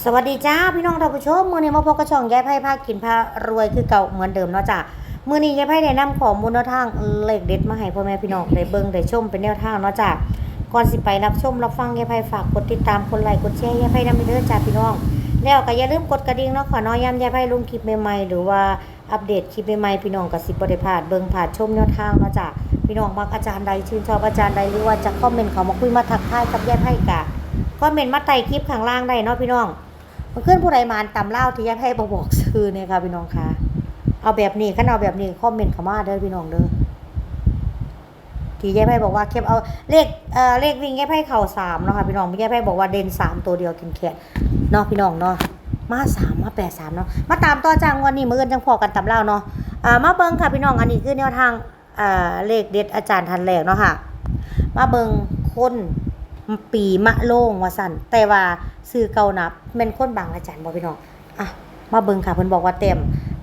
สวัสดีจ้าพี่น้องท่านผู้ชมมือนี้มาพบกับช่องยายไพ่พาคกินพารวยคือเก่าเหมือนเดิมเนาะจ้ะมื้อนี้ยายไพ่ได้นำข้อมูลแนวทางเลขเด็ดมาให้พ่อแม่พี่น้องได้เบิ่งได้ชมเป็นแนวทางเนาะจ้ะก่อนสิไปรับชมรับฟังยายไพ่ฝากกดติดตามกดไลค์กดแชร์ยายไพ่นำไปเด้อจ้าพี่น้อง แล้วก็อย่าลืมกดกระดิ่งเนาะขอน้อยย้ำยายไพ่ลงคลิปใหม่ๆหรือว่าอัปเดตคลิปใหม่ๆพี่น้องก็สิบ่ได้พาดเบิ่งผ่านชมแนวทางเนาะจ้ะพี่น้องมักอาจารย์ใดชื่นชอบอาจารย์ใดหรือว่าจะคอมเมนต์เขามาคุยมาทักทายกับยายไพ่กะ คอมเมนต์มาใต้คลิปข้างล่างได้เนาะพี่น้องมันขึ้นผู้ใดมานตำเล่าที่ยักให้บบอกซื้อเนี่ยค่ะพี่น้องคะเอาแบบนี้ขันเอาแบบนี้คอมเมนต์เข้ามาเด้อพี่น้องเด้อที่ยักให้บอกว่าเก็บเอาเลขเอ่อเลขวิ่งยักให้เข่าสามเนาะค่ะพี่น้องยักให้บอกว่าเด่นสามตัวเดียวกินแค่เนาะพี่น้องเนาะมาสามมาแปดสามเนาะมาตามต่อจังวันนี้มืออนจังพอกันตำเล่าเนาะอ่ามาเบิ้งค่ะพี่น้องอันนี้คือแนวทางอ่าเลขเด็ดอาจารย์ทันแรกเนาะค่ะ มาเบิ้งคน ปีมะโล่งว่าสั่นแต่ว่าซื้อเกานับแม่นคนบางอาจารย์บ่พี่น้องอะมาเบิงค่ะเพิ่นบอกว่าเต็ม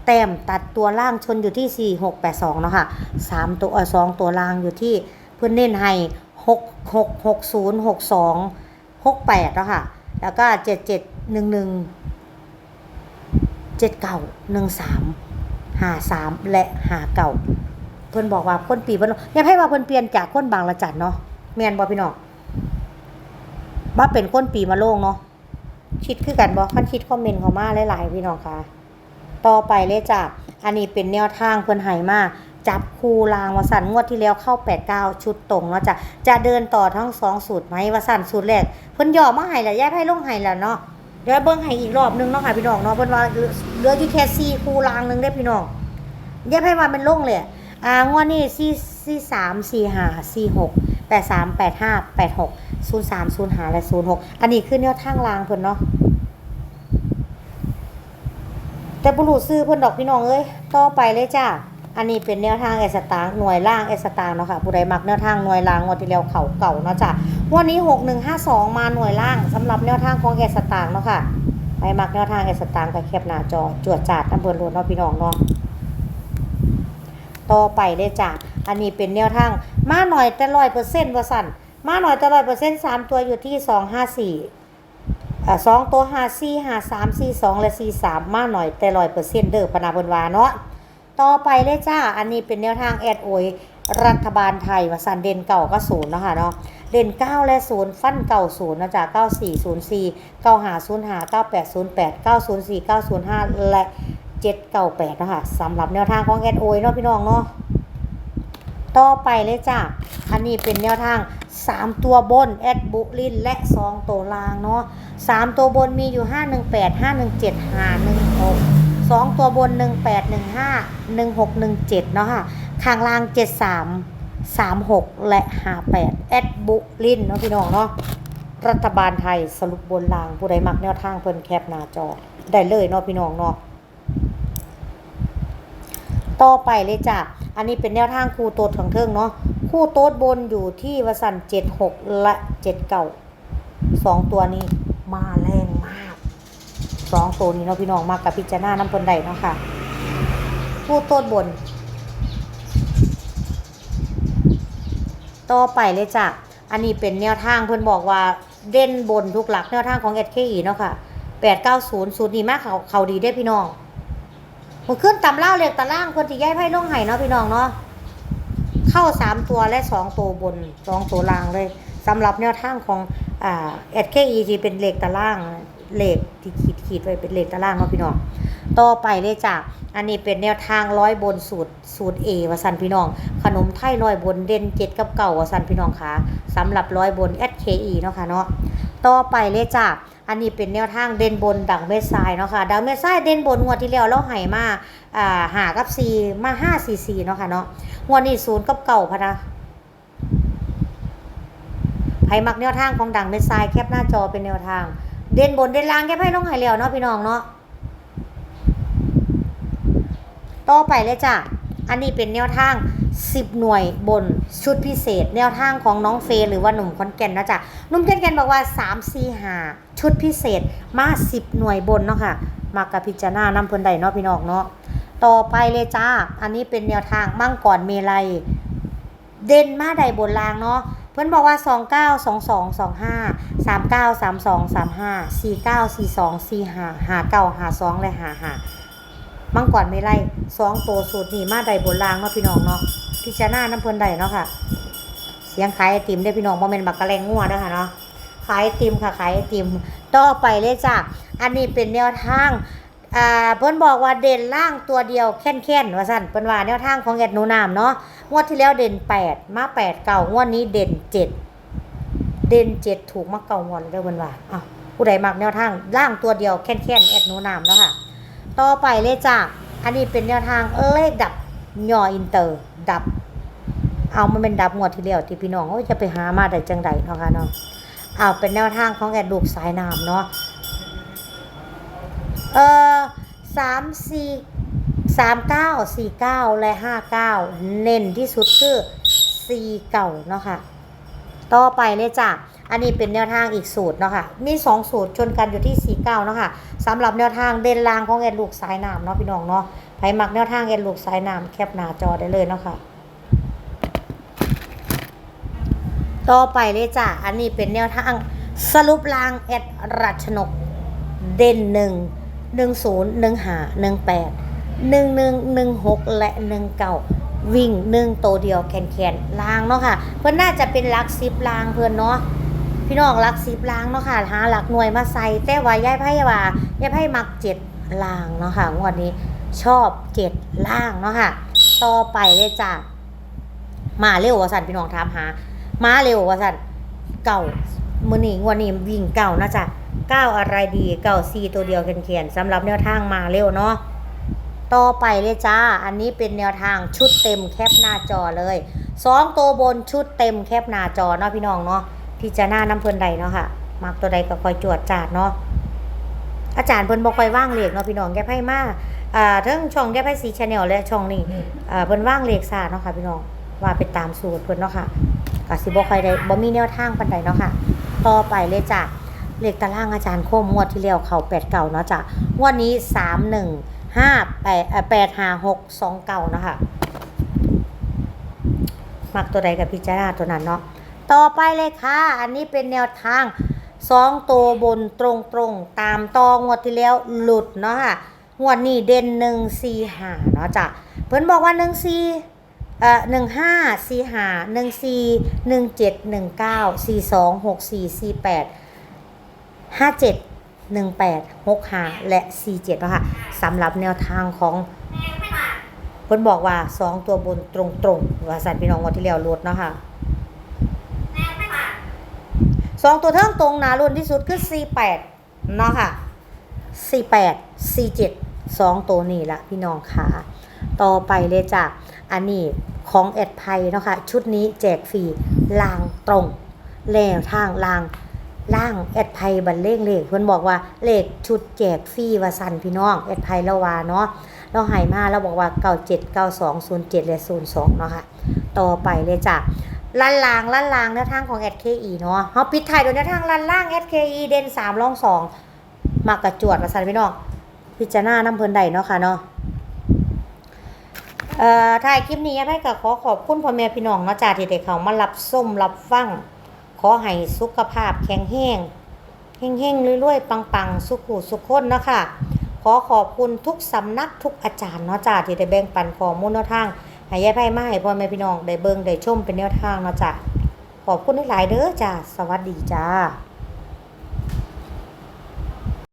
แต้มตัดตัวล่างชนอยู่ที่ 4682เนาะค่ะสามตัวเออสองตัวล่างอยู่ที่เพิ่อนเน้นให้ 6 6 60 62 68เนาะค่ะ แล้วก็ 7711 79 13 53และ59เพิ่อนบอกว่าคนปีเพิ่นอย่าให้ว่าเพิ่นเปลี่ยนจากคนบางละจันเนาะแมนบ่พี่น้อง ว่าเป็นคนปีมาโล่งเนาะคิดคือกันบ่คันคิดคอมเมนต์เข้ามาหลายๆพี่น้องค่ะ ต่อไปเลยจ้ะอันนี้เป็นแนวทางเพิ่นให้มาจับคู่รางว่าสันงวดที่แล้วเข้า89ชุดตรงเนาะจ้ะจะเดินต่อทั้งสองสูตรไหมว่าสันสูตรแรกเพิ่นย่อมาให้แล้วย้ายให้ลงให้แล้วเนาะเดี๋ยวเบิ่งให้อีกรอบนึงเนาะค่ะพี่น้องเนาะเพิ่นว่าเหลืออยู่แค่สี่คู่รางนึงเด้พี่น้องย้ายให้ว่ามันลงเลยอะอ่างวดนี้สี่สี่สามสี่ห้าสี่หก แปดสามแปดห้าแปดหกศูนย์สามศูนย์ห้าและศูนย์หกอันนี้คือแนวทางรางเพิ่นเนาะแต่บุรุษซื้อเพิ่นดอกพี่น้องเอ้ยต่อไปเลยจ้าอันนี้เป็นแนวทางเอสตางหน่วยล่างเอสตางเนาะค่ะผู้ใดมักแนวทางหน่วยล่างงวดที่แล้วเขาเก่าเนาะจ้ะวันนี้หกหนึ่งห้าสองมาหน่วยล่างสำหรับแนวทางของเอสตางเนาะค่ะไปมักแนวทางเอสตางกับแคบหน้าจอจวดจาดน้ำเบิร์นรวดเนาะพี่น้องเนาะ ต่อไปเลยจ้ะอันนี้เป็นแนวทาง มาหน่อยแต่ร้อยเปอร์เซ็นต์ว่าสั่นมาหน่อยแต่ร้อยเปอร์เซ็นต์สามตัวอยู่ที่สองห้าสี่อ่าสองตัวห้าสี่ห้าสามสี่สองและสี่สามมาหน่อยแต่ร้อยเปอร์เซ็นต์เด้อพนาบนวาเนาะต่อไปเลยจ้า อันนี้เป็นแนวทางแอดโอยรัฐบาลไทยว่าสันเด่นเก่าก็ศูนย์เนาะค่ะเนาะเด่นเก้าและศูนย์ฟันเก่าศูนย์นะจ๊ะเก้าสี่ศูนย์สี่เก้าหาศูนย์หาเก้าแปดศูนย์แปดเก้าศูนย์สี่เก้าศูนย์ห้าและ เจ็ดเก้าแปดนะคะสำหรับแนวทางของแอดโอยเนาะพี่น้องเนาะต่อไปเลยจ้ะ อันนี้เป็นแนวทาง 3 ตัวบนแอดบุลินและ 2 ตัวล่างเนาะ3ตัวบนมีอยู่ 518 517 516 2 ตัวบน 1815 1617 เนาะค่ะ ข้างล่าง 73 36 และ 58 แอดบุลินเนาะพี่น้องเนาะ รัฐบาลไทยสรุปบนล่างผู้ใดมักแนวทางเพิ่นแคปหน้าจอ ได้เลยเนาะพี่น้องเนาะ ต่อไปเลยจ้ะ อันนี้เป็นแนวทางคู่โต๊ดของเทิงเนาะ คู่โต๊ดบนอยู่ที่วสันเจ็ดหกและเจ็ดเก่าสองตัวนี้มาแรงมากสองตัวนี้เนาะพี่น้องมากับพิจารณาน้ำเพิ่นใดเนาะค่ะ คู่โต๊ดบน ต่อไปเลยจ้ะ อันนี้เป็นแนวทางเพิ่นบอกว่าเด่นบนทุกหลักแนวทางของ SKE เนาะค่ะ890สูตรนี้มากเขาเขาดีได้พี่น้อง มันขึ้นตำเล่าเรียกตะล่างคนที่ย้ายไพ่ลงไห้เนาะพี่น้องเนาะเข้าสามตัวและสองตัวบนสองตัวล่างเลยสำหรับแนวทางของอ่าเอสเคอีที่เป็นเหล็กตะล่างเหล็กที่ขีดขีดไว้เป็นเหล็กตะล่างเนาะพี่น้องต่อไปเลยจ้ะอันนี้เป็นแนวทางร้อยบนสูตรสูตรเอวสันพี่น้อง ขนมไทยร้อยบนเด่นเจ็ดกับเก่าวสันพี่น้องคะสำหรับร้อยบน SKE เนาะค่ะเนาะ ต่อไปเลยจ้ะอันนี้เป็นแนวทางเด่นบนดังเม็ดทรายเนาะค่ะดังเม็ดทรายเด่นบนงวดที่แล้วเราให้มาอ่าหากับซีมาห้าซีซีเนาะค่ะเนาะงวดนี้ศูนย์กับเก่าพะนะไผมักแนวทางของดังเม็ดทรายแคปหน้าจอเป็นแนวทาง เด่นบนเด่นล่างแค่ไพ่ลงให้แล้วเนาะพี่น้องเนาะต่อไปเลยจ้ะ อันนี้เป็นแนวทาง 10 หน่วยบนชุดพิเศษ แนวทางของน้องเฟย์หรือว่าหนุ่มคอนแก่นนะจ๊ะหนุ่มคอนแก่นบอกว่า 3 4 5ชุดพิเศษมา 10 หน่วยบนเนาะค่ะมากับพิจารณาน้ำเพิ่นใดเนาะพี่น้องเนาะต่อไปเลยจ้า อันนี้เป็นแนวทางมั่งก่อนเมลัยเด่นมาใดบนรางเนาะเพิ่นพิ่นบอกว่า 29 22 25 39 32 35 49 42 45 59 52และ55 มังกรไม่ไล่สองตัวสูตรนี่มาได้บนรางเนาะพี่น้องเนาะพิจารณาน้ำเพิ่นได้เนาะค่ะ เสียงขายไอติมได้พี่น้องบ่แม่นบักกะแลงงัวเด้อค่ะเนาะขายไอติมค่ะขายไอติมต่อไปเลยจ้ะอันนี้เป็นแนวทางอ่าเพิ่นบอกว่าเด่นล่างตัวเดียวแค่นๆว่าซั่นเพิ่นว่าแนวทางของแอดนูนามเนาะงวดที่แล้วเด่น8มา8เก่างวดนี้เด่น7เด่น7ถูกมาเก่างวดเลยเพิ่นว่าอ้าวผู้ใดมักแนวทางล่างตัวเดียวแค่นๆแอดนูนามเนาะค่ะ ต่อไปเลยจ้ะอันนี้เป็นแนวทางเลขดับย่ออินเตอร์ ดับ เอามันเป็นดับงวดที่แล้วที่พี่น้องเขาจะไปหามาได้จังใดเนาะค่ะเนาะเอาเป็นแนวทางของแอดลูกสายน้ำเนาะเออสามสี่สามเก้าสี่เก้าและห้าเก้าเน้นที่สุดคือสี่เก่าเนาะค่ะ ต่อไปเลยจ้ะ อันนี้เป็นแนวทางอีกสูตรเนาะค่ะ มีสองสูตรชนกันอยู่ที่สี่เก้าเนาะค่ะสำหรับแนวทางเด่นลางของแอดลูกสายน้ำเนาะพี่น้องเนาะใครมักแนวทางแอดลูกสายน้ำแคปหน้าจอได้เลยเนาะค่ะต่อไปเลยจ้ะ อันนี้เป็นแนวทางสรุปรางแอดรัชนกเด่นหนึ่งหนึ่งศูนย์หนึ่งหาหนึ่งแปดหนึ่งหนึ่งหนึ่งหกและหนึ่งเก้าวิ่งหนึ่งโตเดียวแขนแขนๆลางเนาะค่ะ เพื่อนน่าจะเป็นลักสิบลางเพื่อนเนาะ พี่น้องหลักสิบล้างเนาะค่ะหาหลักหน่วยมาใส่แต่ว่าย่ายไพ่ว่าย่ายไพ่มักเจ็ดลางเนาะค่ะงวดนี้ชอบเจ็ดล่างเนาะค่ะ ต่อไปเลยจ้ะมาเร็วว่าสันพี่น้องถามหา มาเร็วว่าสันเก่ามือนี้งวันนี้วิ่งเก่านะจ๊ะเก้าอะไรดีเก่าซีตัวเดียวเขียนๆสำหรับแนวทางมาเร็วเนาะต่อไปเลยจ้า อันนี้เป็นแนวทางชุดเต็มแคปหน้าจอเลยสองตัวบนชุดเต็มแคปหน้าจอเนาะพี่น้องเนาะ พิจารณาน้ำเพลินใดเนาะค่ะมักตัวใดก็คอยจวดจาดเนาะอาจารย์เพิ่นบอกคอยว่างเลขเนาะพี่น้องแกไพ่มาอ่าทั้งช่องแกไพ่สีชาแนลและช่องนี้อ่าเพิ่นว่างเลขศาสตร์เนาะค่ะพี่น้องว่าไปตามสูตรเพิ่นเนาะค่ะก็สิบ่ค่อยได้บ่มีแนวทางปานใดเนาะค่ะ ต่อไปเลยจ้ะเลขตารางอาจารย์โคมงวดที่แล้วเข้า8เก่าเนาะจ้ะงวดนี้3 1 5 8เอ่อ8 5 6 2เก่าเนาะค่ะมักตัวใดกับพิจารณาตัวนั้นเนาะ ต่อไปเลยค่ะ อันนี้เป็นแนวทางสองตัวบนตรงตรงๆตามตองวดที่แล้วหลุดเนาะค่ะงวดนี้เด่นหนึ่งสี่หาเนาะจ้ะเพิ่นบอกว่าหนึ่งสี่เอ่อหนึ่งห้าสี่หาหนึ่งสี่หนึ่งเจ็ดหนึ่งเก้าสี่สองหกสี่สี่แปดห้าเจ็ดหนึ่งแปดหกห้าและสี่เจ็ดเนาะค่ะสำหรับแนวทางของเพิ่นบอกว่าสองตัวบนตรงๆว่าสันพี่น้องงวันที่แล้วลดเนาะค่ะ สองตัวเทิงตรงหนารุ่นที่สุดคือ 48 เนาะค่ะ 48 47สองตัวนี่ละพี่น้องค่ะ ต่อไปเลยจ้ะ อันนี้ของแอดไพเนาะค่ะ ชุดนี้แจกฟรีลางตรง แล้วทางลางล่างแอดไพบันเลขเลขเพิ่อนบอกว่าเลขชุดแจกฟรีว่าสันพี่น้องแอดไพละวาเนาะเราหายมาเราบอกว่า97 92 07และ02เนาะค่ะ ต่อไปเลยจ้ะ ลันลางลันลางแนวทางของ SKE เนาะเฮาปิดท้ายโดยแนวทางลันล่าง SKE เด่น3รอง2มากระจวดมาสั่นพี่น้องพิจารณาน้ำเพิ่นใดเนาะค่ะเนาะเอ่อถ่ายคลิปนี้ให้กับขอขอบคุณพ่อแม่พี่น้องเนาะจ้าที่ได้เข้ามารับส้มรับฟัง ขอให้สุขภาพแข็งแรงเฮงๆรวยๆปังๆ สุขุสุขคนเนาะค่ะขอขอบคุณทุกสำนักทุกอาจารย์เนาะจ้าที่ได้แบ่งปันข้อมูลแนวทาง หายายไพ่มาให้พ่อแม่พี่น้องได้เบิ่งได้ชมเป็นแนวทางเนาะจ้ะขอบคุณหลายเด้อจ้าสวัสดีจ้า